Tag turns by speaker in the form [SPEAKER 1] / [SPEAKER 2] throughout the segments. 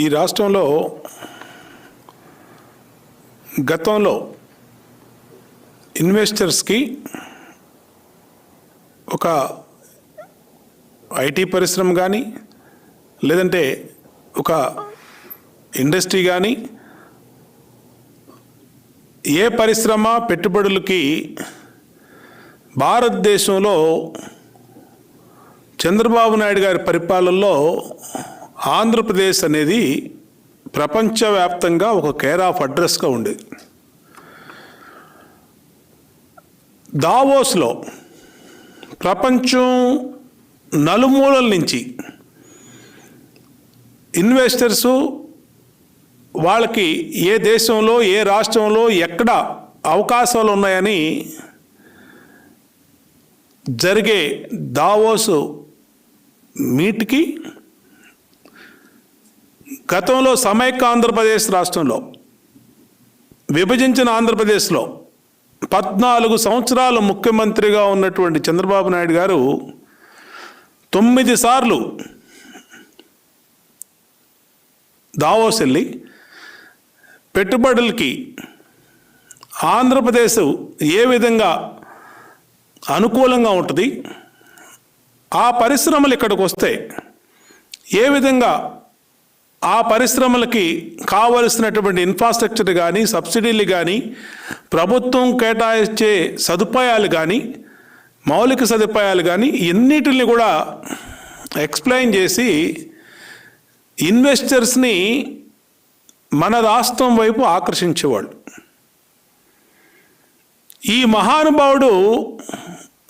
[SPEAKER 1] ఈ రాష్ట్రంలో గతంలో ఇన్వెస్టర్స్కి ఒక ఐటీ పరిశ్రమ కానీ లేదంటే ఒక ఇండస్ట్రీ కానీ ఏ పరిశ్రమ పెట్టుబడులకి భారతదేశంలో చంద్రబాబు నాయుడు గారి పరిపాలనలో ఆంధ్రప్రదేశ్ అనేది ప్రపంచవ్యాప్తంగా ఒక కేర్ ఆఫ్ అడ్రస్గా ఉండేది. దావోస్లో ప్రపంచం నలుమూలల నుంచి ఇన్వెస్టర్సు వాళ్ళకి ఏ దేశంలో ఏ రాష్ట్రంలో ఎక్కడ అవకాశాలు ఉన్నాయని జరిగే దావోసు మీట్కి గతంలో సమైక్య ఆంధ్రప్రదేశ్ రాష్ట్రంలో విభజించిన ఆంధ్రప్రదేశ్లో పద్నాలుగు సంవత్సరాలు ముఖ్యమంత్రిగా ఉన్నటువంటి చంద్రబాబు నాయుడు గారు తొమ్మిది సార్లు దావోస్ వెళ్ళి పెట్టుబడులకి ఆంధ్రప్రదేశ్ ఏ విధంగా అనుకూలంగా ఉంటుంది ఆ పరిశ్రమలు ఇక్కడికి వస్తే ఏ విధంగా ఆ పరిశ్రమలకి కావలసినటువంటి ఇన్ఫ్రాస్ట్రక్చర్ కానీ సబ్సిడీలు కానీ ప్రభుత్వం కేటాయించే సదుపాయాలు కానీ మౌలిక సదుపాయాలు కానీ ఎన్నిటిని కూడా ఎక్స్ప్లెయిన్ చేసి ఇన్వెస్టర్స్ని మన రాష్ట్రం వైపు ఆకర్షించేవాళ్ళు. ఈ మహానుభావుడు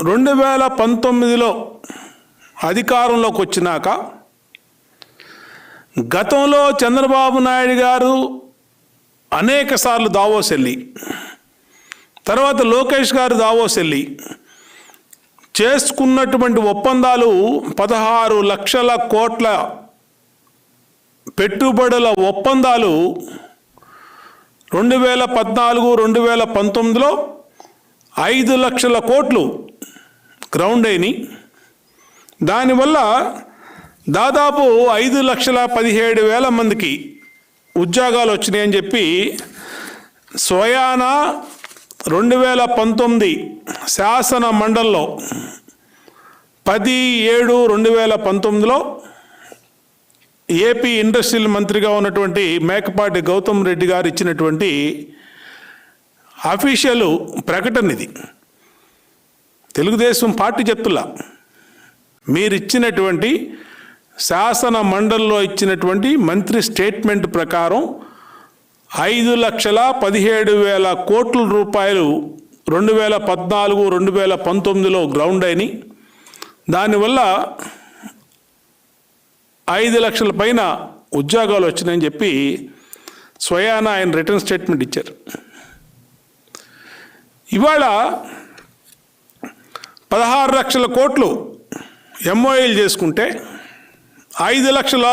[SPEAKER 1] రెండు వేల పంతొమ్మిదిలో అధికారంలోకి వచ్చినాక గతంలో చంద్రబాబు నాయుడు గారు అనేక సార్లు దావోస్ వెళ్ళి తర్వాత లోకేష్ గారు దావోస్ వెళ్ళి చేసుకున్నటువంటి ఒప్పందాలు పదహారు లక్షల కోట్ల పెట్టుబడుల ఒప్పందాలు రెండు వేల పద్నాలుగు రెండు వేల పంతొమ్మిదిలో ఐదు లక్షల కోట్లు గ్రౌండ్ అయినాయి. దానివల్ల దాదాపు ఐదు లక్షల పదిహేడు వేల మందికి ఉద్యోగాలు వచ్చినాయని చెప్పి స్వయాన రెండు వేల పంతొమ్మిది శాసన మండలిలో పది ఏడు రెండు వేల పంతొమ్మిదిలో ఏపీ ఇండస్ట్రియల్ మంత్రిగా ఉన్నటువంటి మేకపాటి గౌతమ్ రెడ్డి గారు ఇచ్చినటువంటి అఫీషియల్ ప్రకటన ఇది. తెలుగుదేశం పార్టీ చెప్తులా మీరిచ్చినటువంటి శాసన మండలిలో ఇచ్చినటువంటి మంత్రి స్టేట్మెంట్ ప్రకారం ఐదు లక్షల పదిహేడు వేల కోట్ల రూపాయలు రెండు వేల పద్నాలుగు రెండు వేల పంతొమ్మిదిలో గ్రౌండ్ అయినాయి. దానివల్ల ఐదు లక్షల పైన ఉద్యోగాలు వచ్చినాయని చెప్పి స్వయాన ఆయన రిటర్న్ స్టేట్మెంట్ ఇచ్చారు. ఇవాళ పదహారు లక్షల కోట్లు ఎంఓఎల్ చేసుకుంటే ఐదు లక్షల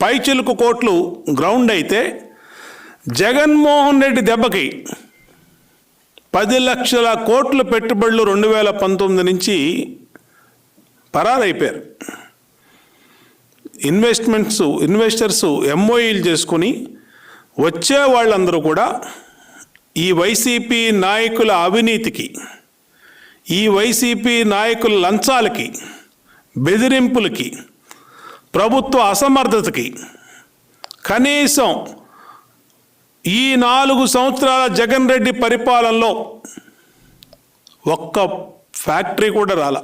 [SPEAKER 1] పైచిలుకు కోట్లు గ్రౌండ్ అయితే జగన్మోహన్ రెడ్డి దెబ్బకి పది లక్షల కోట్ల పెట్టుబడులు రెండు వేల పంతొమ్మిది నుంచి పరారైపోయారు. ఇన్వెస్ట్మెంట్స్ ఇన్వెస్టర్స్ ఎంఓఈలు చేసుకుని వచ్చే వాళ్ళందరూ కూడా ఈ వైసీపీ నాయకుల అవినీతికి ఈ వైసీపీ నాయకుల లంచాలకి బెదిరింపులకి ప్రభుత్వ అసమర్థతకి కనీసం ఈ నాలుగు సంవత్సరాల జగన్ రెడ్డి పరిపాలనలో ఒక్క ఫ్యాక్టరీ కూడా రాల.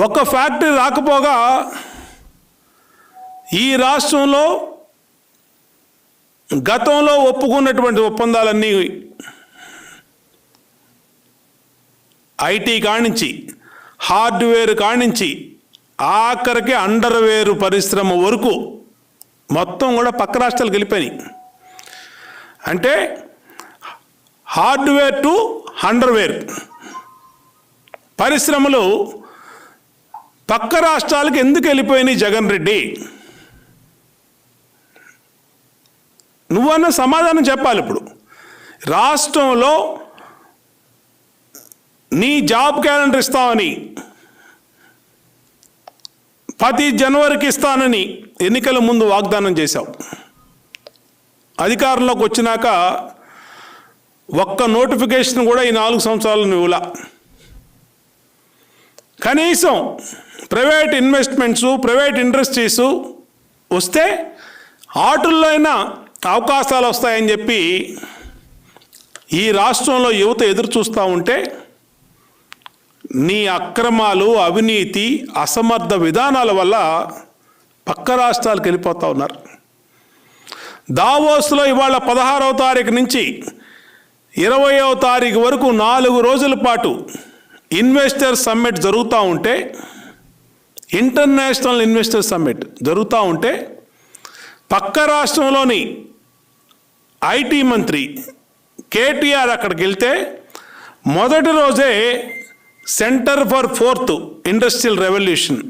[SPEAKER 1] ఒక్క ఫ్యాక్టరీ రాకపోగా ఈ రాష్ట్రంలో గతంలో ఒప్పుకున్నటువంటి ఒప్పందాలన్నీ ఐటీ కానించి హార్డ్వేర్ కానించి ఆఖరికి అండర్వేర్ పరిశ్రమ వరకు మొత్తం కూడా పక్క రాష్ట్రాలకు వెళ్ళిపోయినాయి. అంటే హార్డ్వేర్ టు అండర్వేర్. పరిశ్రమలు పక్క రాష్ట్రాలకు ఎందుకు వెళ్ళిపోయినాయి జగన్ రెడ్డి? నువ్వన్న సమాధానం చెప్పాలి ఇప్పుడు. రాష్ట్రంలో నీ జాబ్ క్యాలెండర్ ఇస్తామని ప్రతి జనవరికి ఇస్తానని ఎన్నికల ముందు వాగ్దానం చేశావు అధికారంలోకి వచ్చినాక ఒక్క నోటిఫికేషన్ కూడా ఈ నాలుగు సంవత్సరాలు నువ్వులా. కనీసం ప్రైవేట్ ఇన్వెస్ట్మెంట్స్ ప్రైవేట్ ఇండస్ట్రీస్ వస్తే ఆటల్లో అయినా అవకాశాలు వస్తాయని చెప్పి ఈ రాష్ట్రంలో యువత ఎదురు చూస్తూ ఉంటే నీ అక్రమాలు అవినీతి అసమర్థ విధానాల వల్ల పక్క రాష్ట్రాలకు వెళ్ళిపోతూ ఉన్నారు. దావోస్లో ఇవాళ పదహారవ తారీఖు నుంచి ఇరవయవ తారీఖు వరకు నాలుగు రోజుల పాటు ఇన్వెస్టర్ సమ్మిట్ జరుగుతూ ఉంటే ఇంటర్నేషనల్ ఇన్వెస్టర్ సమ్మిట్ జరుగుతూ ఉంటే పక్క రాష్ట్రంలోని ఐటీ మంత్రి కేటీఆర్ అక్కడికి వెళ్తే మొదటి రోజే centre for fourth industrial revolution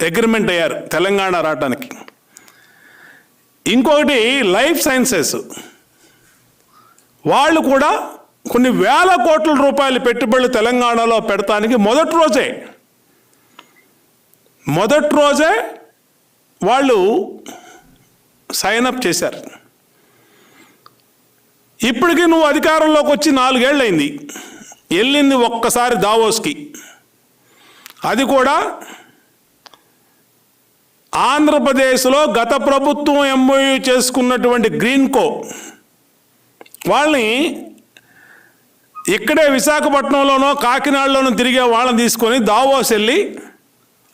[SPEAKER 1] agreement అయ్యారు తెలంగాణ రావడానికి ఇంకొకటి లైఫ్ సైన్సెస్ వాళ్ళు కూడా కొన్ని వేల కోట్ల రూపాయల పెట్టుబడులు తెలంగాణలో పెడతానికి మొదటి రోజే. మొదటి రోజే వాళ్ళు సైన్ అప్ చేశారు. ఇప్పటికీ నువ్వు అధికారంలోకి వచ్చి నాలుగేళ్ళైంది వెళ్ళింది ఒక్కసారి దావోస్కి. అది కూడా ఆంధ్రప్రదేశ్లో గత ప్రభుత్వం ఎంఓయూ చేసుకున్నటువంటి గ్రీన్కో వాళ్ళని ఇక్కడే విశాఖపట్నంలోనో కాకినాడలోనో తిరిగే వాళ్ళని తీసుకొని దావోస్ వెళ్ళి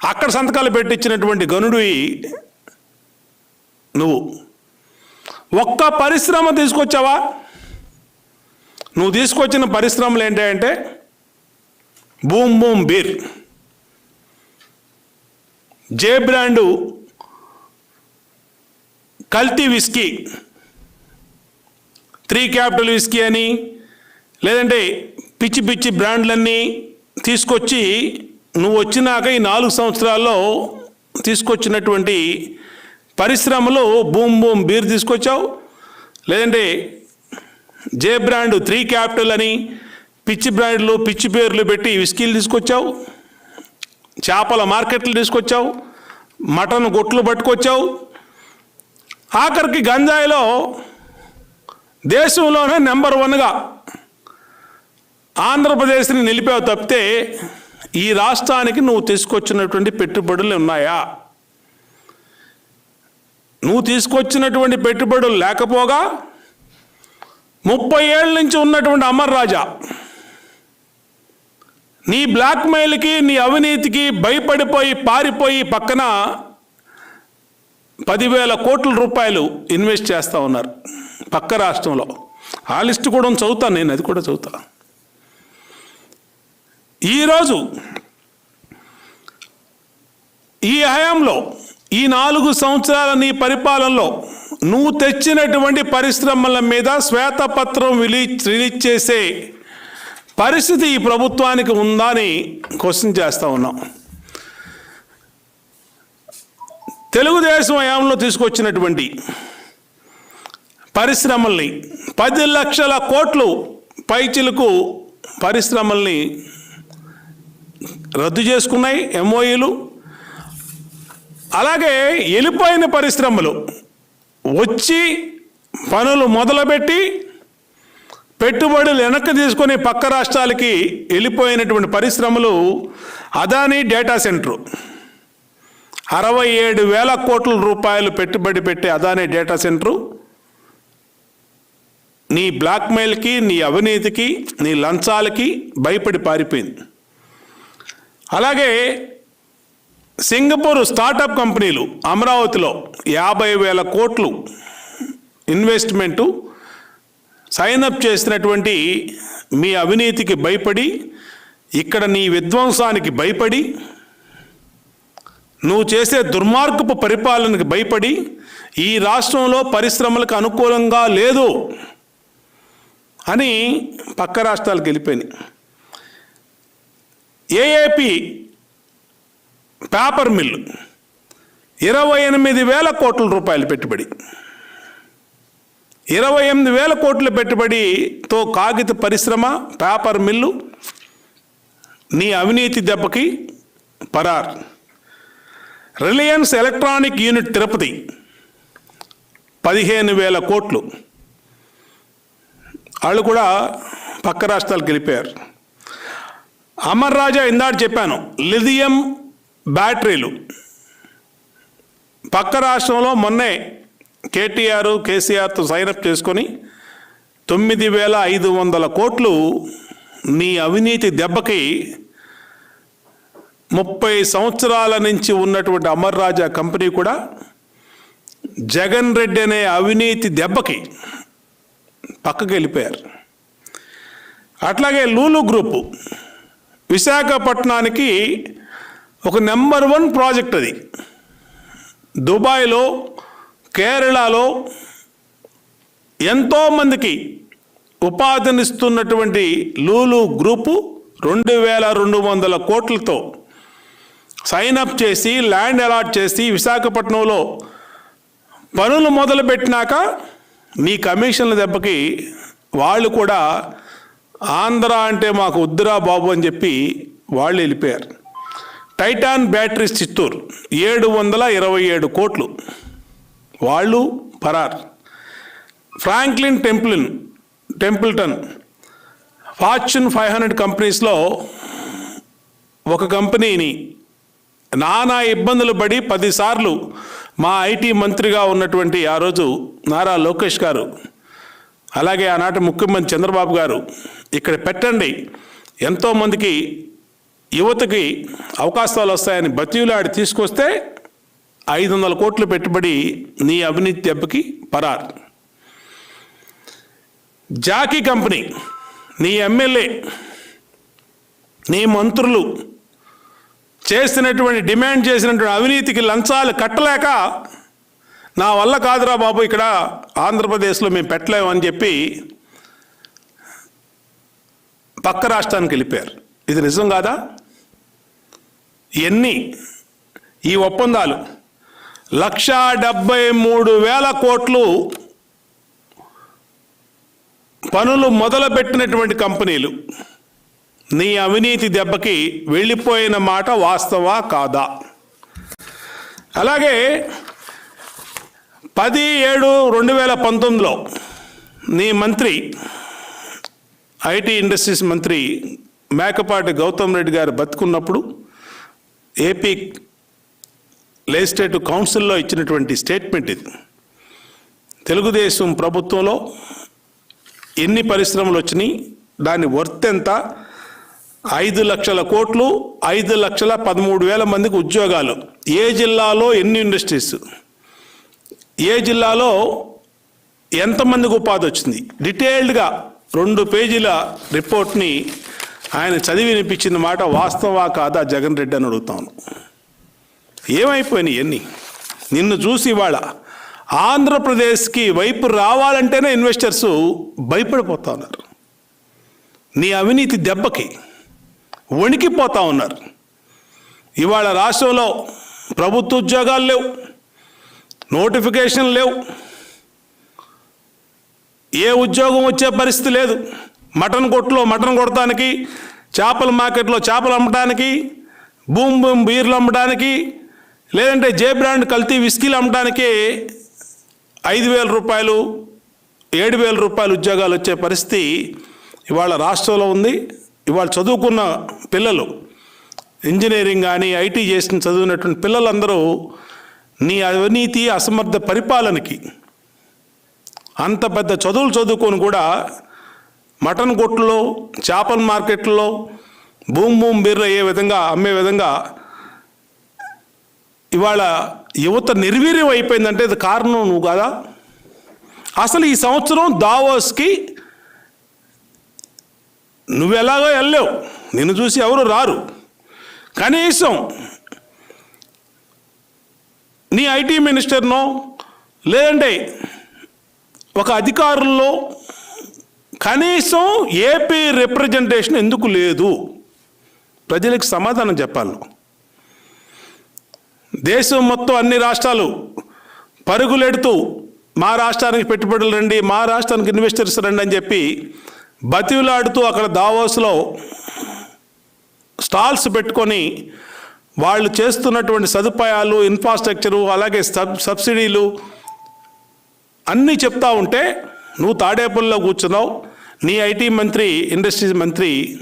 [SPEAKER 1] అక్కడ సంతకాలు పెట్టించినటువంటి గనుడివి నువ్వు. ఒక్క పరిశ్రమ తీసుకొచ్చావా? నువ్వు తీసుకొచ్చిన పరిశ్రమలు ఏంటంటే boom boom beer. J brand కల్తీ విస్కీ. త్రీ క్యాపిటల్ విస్కీ అని లేదంటే పిచ్చి పిచ్చి బ్రాండ్లన్నీ తీసుకొచ్చి నువ్వు వచ్చినాక ఈ నాలుగు సంవత్సరాల్లో తీసుకొచ్చినటువంటి పరిశ్రమలు బూమ్ బూమ్ బీర్ తీసుకొచ్చావు. లేదంటే జే బ్రాండ్ త్రీ క్యాపిటల్ అని పిచ్చి బ్రాండ్లు పిచ్చి పేర్లు పెట్టి విస్కీలు తీసుకొచ్చావు. చేపల మార్కెట్లు తీసుకొచ్చావు. మటన్ గొట్లు పట్టుకొచ్చావు. ఆఖరికి గంజాయిలో దేశంలోనే నెంబర్ వన్గా ఆంధ్రప్రదేశ్ని నిలిపావు తప్పితే ఈ రాష్ట్రానికి నువ్వు తీసుకొచ్చినటువంటి పెట్టుబడులు ఉన్నాయా? నువ్వు తీసుకొచ్చినటువంటి పెట్టుబడులు లేకపోగా ముప్పై ఏళ్ళ నుంచి ఉన్నటువంటి అమర్ రాజా నీ బ్లాక్మెయిల్కి నీ అవినీతికి భయపడిపోయి పారిపోయి పక్కన పదివేల కోట్ల రూపాయలు ఇన్వెస్ట్ చేస్తూ ఉన్నారు పక్క రాష్ట్రంలో. ఆ లిస్ట్ కూడా చదువుతాను నేను అది కూడా చదువుతా. ఈరోజు ఈ హయాంలో ఈ నాలుగు సంవత్సరాల నీ పరిపాలనలో నువ్వు తెచ్చినటువంటి పరిశ్రమల మీద శ్వేతపత్రం రిలీజ్ రిలీజ్ చేసే పరిస్థితి ఈ ప్రభుత్వానికి ఉందా అని క్వశ్చన్ చేస్తూ ఉన్నాం. తెలుగుదేశం హయాంలో తీసుకొచ్చినటువంటి పరిశ్రమల్ని పది లక్షల కోట్లు పైచిలకు పరిశ్రమల్ని రద్దు చేసుకున్నాయి ఎంఓఈలు అలాగే వెళ్ళిపోయిన పరిశ్రమలు వచ్చి పనులు మొదలుపెట్టి పెట్టుబడులు వెనక్కి తీసుకొని పక్క రాష్ట్రాలకి వెళ్ళిపోయినటువంటి పరిశ్రమలు అదానీ డేటా సెంటర్. అరవై ఏడు వేల కోట్ల రూపాయలు పెట్టుబడి పెట్టే అదానీ డేటా సెంటరు. నీ బ్లాక్మెయిల్కి నీ అవినీతికి నీ లంచాలకి భయపడి పారిపోయింది. అలాగే సింగపూర్ స్టార్టప్ కంపెనీలు అమరావతిలో యాభై వేల కోట్లు ఇన్వెస్ట్మెంటు సైన్అప్ చేసినటువంటి మీ అవినీతికి భయపడి ఇక్కడ నీ విధ్వంసానికి భయపడి నువ్వు చేసే దుర్మార్గపు పరిపాలనకి భయపడి ఈ రాష్ట్రంలో పరిశ్రమలకు అనుకూలంగా లేదు అని పక్క రాష్ట్రాలకు వెళ్ళిపోయినాయి. ఏఏపి పేపర్ మిల్లు ఇరవై ఎనిమిది వేల కోట్ల రూపాయలు పెట్టుబడి. ఇరవై ఎనిమిది వేల కోట్ల పెట్టుబడితో కాగిత పరిశ్రమ పేపర్ మిల్లు నీ అవినీతి దెబ్బకి పరార్. రిలయన్స్ ఎలక్ట్రానిక్ యూనిట్ తిరుపతి పదిహేను వేల కోట్లు. వాళ్ళు కూడా పక్క రాష్ట్రాలకు వెళ్ళిపోయారు. అమర్ రాజా ఇందాక చెప్పాను లిథియం బ్యాటరీలు. పక్క రాష్ట్రంలో మొన్నే కేటీఆర్ కేసీఆర్తో సైనప్ చేసుకొని తొమ్మిది వేల ఐదు వందల కోట్లు నీ అవినీతి దెబ్బకి ముప్పై సంవత్సరాల నుంచి ఉన్నటువంటి అమర్ రాజా కంపెనీ కూడా జగన్ రెడ్డి అనే అవినీతి దెబ్బకి పక్కకి వెళ్ళిపోయారు అట్లాగే లూలు గ్రూపు విశాఖపట్నానికి ఒక నెంబర్ వన్ ప్రాజెక్ట్ అది. దుబాయ్లో కేరళలో ఎంతోమందికి ఉపాధినిస్తున్నటువంటి లూలు గ్రూపు రెండు వేల రెండు వందల కోట్లతో సైన్ అప్ చేసి ల్యాండ్ అలాట్ చేసి విశాఖపట్నంలో పనులు మొదలుపెట్టినాక నీ కమిషన్ల దెబ్బకి వాళ్ళు కూడా ఆంధ్ర అంటే మాకు ఉద్దురా బాబు అని చెప్పి వాళ్ళు వెళ్ళిపోయారు. టైటాన్ బ్యాటరీస్ చిత్తూరు ఏడు వందల ఇరవై ఏడు కోట్లు. వాళ్ళు పరార్. Franklin Templin Templeton Fortune five hundred కంపెనీస్లో ఒక కంపెనీని నానా ఇబ్బందులు పడి పదిసార్లు మా ఐటీ మంత్రిగా ఉన్నటువంటి ఆ రోజు నారా లోకేష్ గారు అలాగే ఆనాటి ముఖ్యమంత్రి చంద్రబాబు గారు ఇక్కడ పెట్టండి. ఎంతోమందికి యువతకి అవకాశాలు వస్తాయని బతియులాడి తీసుకొస్తే ఐదు వందల కోట్లు పెట్టుబడి నీ అవినీతి దెబ్బకి పరార్. జాకీ కంపెనీ నీ ఎమ్మెల్యే నీ మంత్రులు చేసినటువంటి డిమాండ్ చేసినటువంటి అవినీతికి లంచాలు కట్టలేక నా వల్ల కాదురా బాబు ఇక్కడ ఆంధ్రప్రదేశ్లో మేము పెట్టలేమని చెప్పి పక్క రాష్ట్రానికి వెళ్ళిపోయారు. ఇది నిజం కాదా? ఎన్ని? ఈ ఒప్పందాలు. లక్ష డెబ్బై మూడు వేల కోట్లు పనులు మొదలుపెట్టినటువంటి కంపెనీలు. నీ అవినీతి దెబ్బకి వెళ్ళిపోయిన మాట వాస్తవా కాదా? అలాగే పది ఏడు రెండు వేల పంతొమ్మిదిలో నీ మంత్రి ఐటీ ఇండస్ట్రీస్ మంత్రి మేకపాటి గౌతమ్ రెడ్డి గారు బతుకున్నప్పుడు ఏపీ లెజిస్లేటివ్ కౌన్సిల్లో ఇచ్చినటువంటి స్టేట్మెంట్ ఇది. తెలుగుదేశం ప్రభుత్వంలో ఎన్ని పరిశ్రమలు వచ్చినాయి దాని వర్త్ ఎంత? ఐదు లక్షల కోట్లు ఐదు లక్షల పదమూడు వేల మందికి ఉద్యోగాలు. ఏ జిల్లాలో ఎన్ని ఇండస్ట్రీస్? ఏ జిల్లాలో ఎంతమందికి ఉపాధి వచ్చింది? డీటెయిల్డ్గా రెండు పేజీల రిపోర్ట్ని ఆయన చదివి వినిపించిన మాట వాస్తవా కాదా? జగన్ రెడ్డి అని అడుగుతాను. ఏమైపోయినాయి ఎన్ని నిన్ను చూసి ఇవాళ ఆంధ్రప్రదేశ్కి వైపు రావాలంటేనే ఇన్వెస్టర్స్ భయపడిపోతా ఉన్నారు. నీ అవినీతి దెబ్బకి వణికిపోతా ఉన్నారు. ఇవాళ రాష్ట్రంలో ప్రభుత్వ ఉద్యోగాలు లేవు నోటిఫికేషన్ లేవు. ఏ ఉద్యోగం వచ్చే పరిస్థితి లేదు. మటన్ కొట్లో మటన్ కొడటానికి చేపల మార్కెట్లో చేపలు అమ్మటానికి బూమ్ బూమ్ బీర్లు అమ్మడానికి లేదంటే జే బ్రాండ్ కల్తీ విస్కీలు అమ్మడానికి ఐదు వేల రూపాయలు ఏడు వేల రూపాయలు ఉద్యోగాలు వచ్చే పరిస్థితి ఇవాళ రాష్ట్రంలో ఉంది. ఇవాళ చదువుకున్న పిల్లలు ఇంజనీరింగ్ కానీ ఐటీ చేసిన చదివినటువంటి పిల్లలందరూ నీ అవినీతి అసమర్థ పరిపాలనకి అంత పెద్ద చదువులు చదువుకొని కూడా మటన్ కొట్టులో చేపల మార్కెట్లో బూమ్ బూమ్ బీర్లు అయ్యే విధంగా అమ్మే విధంగా ఇవాళ యువత నిర్వీర్యం అయిపోయిందంటే ఇది కారణం నువ్వు కదా? అసలు ఈ సంవత్సరం దావోస్కి నువ్వు ఎలాగో వెళ్ళలేవు. నిన్ను చూసి ఎవరు రారు. కనీసం నీ ఐటీ మినిస్టర్నో లేదంటే ఒక అధికారుల్లో కనీసం ఏపీ రిప్రజెంటేషన్ ఎందుకు లేదు? ప్రజలకు సమాధానం చెప్పాలి. దేశం మొత్తం అన్ని రాష్ట్రాలు పరుగులెడుతూ మా రాష్ట్రానికి పెట్టుబడులు రండి మా రాష్ట్రానికి ఇన్వెస్టర్స్ రండి అని చెప్పి బతివులాడుతూ అక్కడ దావోస్లో స్టాల్స్ పెట్టుకొని వాళ్ళు చేస్తున్నటువంటి సదుపాయాలు ఇన్ఫ్రాస్ట్రక్చరు అలాగే సబ్ సబ్సిడీలు అన్నీ చెప్తా ఉంటే నువ్వు తాడేపల్లిలో కూర్చున్నావు. నీ ఐటీ మంత్రి ఇండస్ట్రీస్ మంత్రి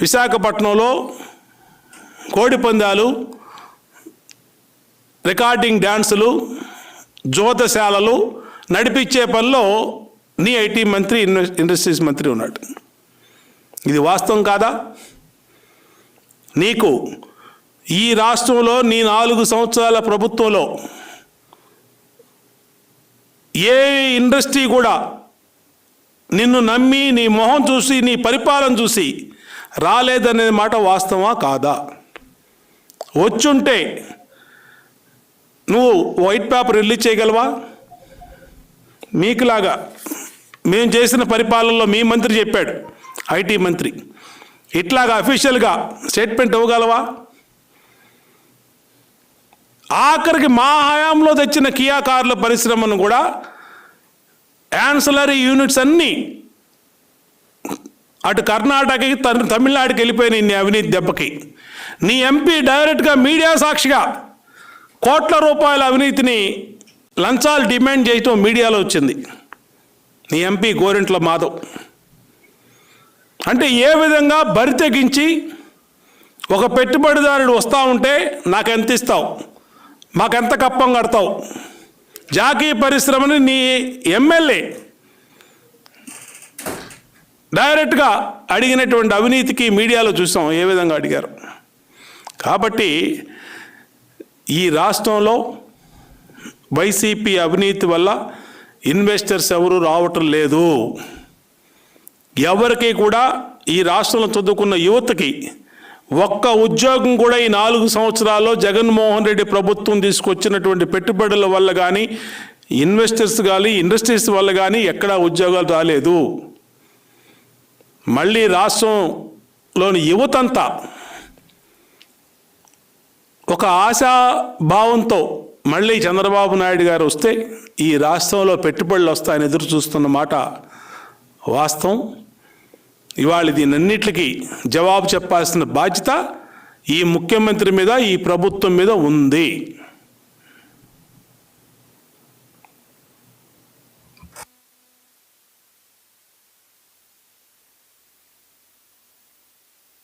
[SPEAKER 1] విశాఖపట్నంలో కోడి పందాలు రికార్డింగ్ డ్యాన్సులు జ్యోతశాలలు నడిపించే పనిలో నీ ఐటీ మంత్రి ఇండస్ట్రీస్ మంత్రి ఉన్నాడు. ఇది వాస్తవం కాదా? నీకు ఈ రాష్ట్రంలో నీ నాలుగు సంవత్సరాల ప్రభుత్వంలో ఏ ఇండస్ట్రీ కూడా నిన్ను నమ్మి నీ మొహం చూసి నీ పరిపాలన చూసి రాలేదనే మాట వాస్తవా కాదా? వచ్చుంటే నువ్వు వైట్ పేపర్ రిలీజ్ చేయగలవా? మీకులాగా మేము చేసిన పరిపాలనలో మీ మంత్రి చెప్పాడు ఐటీ మంత్రి. ఇట్లాగా అఫీషియల్గా స్టేట్మెంట్ ఇవ్వగలవా? ఆఖరికి మా హయాంలో తెచ్చిన కియా కార్ల పరిశ్రమను కూడా యాన్సలరీ యూనిట్స్ అన్నీ అటు కర్ణాటకకి తమిళనాడుకి వెళ్ళిపోయినాయి నీ అవినీతి దెబ్బకి. నీ ఎంపీ డైరెక్ట్గా మీడియా సాక్షిగా కోట్ల రూపాయల అవినీతిని లంచాలు డిమాండ్ చేయటం మీడియాలో వచ్చింది. నీ ఎంపీ గోరింట్ల మాధవ్. అంటే ఏ విధంగా బరి తెగించి ఒక పెట్టుబడిదారుడు వస్తూ ఉంటే నాకెంత ఇస్తావు? మాకెంత కప్పం కడతావు? జాకీ పరిశ్రమని నీ ఎమ్మెల్యే డైరెక్ట్గా అడిగినటువంటి అవినీతికి మీడియాలో చూసాం ఏ విధంగా అడిగారు? కాబట్టి ఈ రాష్ట్రంలో వైసీపీ అవినీతి వల్ల ఇన్వెస్టర్స్ ఎవరు రావటం లేదు. ఎవరికి కూడా ఈ రాష్ట్రంలో చదువుకున్న యువతకి ఒక్క ఉద్యోగం కూడా ఈ నాలుగు సంవత్సరాల్లో జగన్మోహన్ రెడ్డి ప్రభుత్వం తీసుకొచ్చినటువంటి పెట్టుబడుల వల్ల కానీ ఇన్వెస్టర్స్ కానీ ఇండస్ట్రీస్ వల్ల కానీ ఎక్కడా ఉద్యోగాలు రాలేదు. మళ్ళీ రాష్ట్రంలోని యువతంతా ఒక ఆశాభావంతో మళ్ళీ చంద్రబాబు నాయుడు గారు వస్తే ఈ రాష్ట్రంలో పెట్టుబడులు వస్తాయని ఎదురు చూస్తున్న మాట వాస్తవం. ఇవాళ దీనన్నిటికీ జవాబు చెప్పాల్సిన బాధ్యత ఈ ముఖ్యమంత్రి మీద ఈ ప్రభుత్వం మీద ఉంది.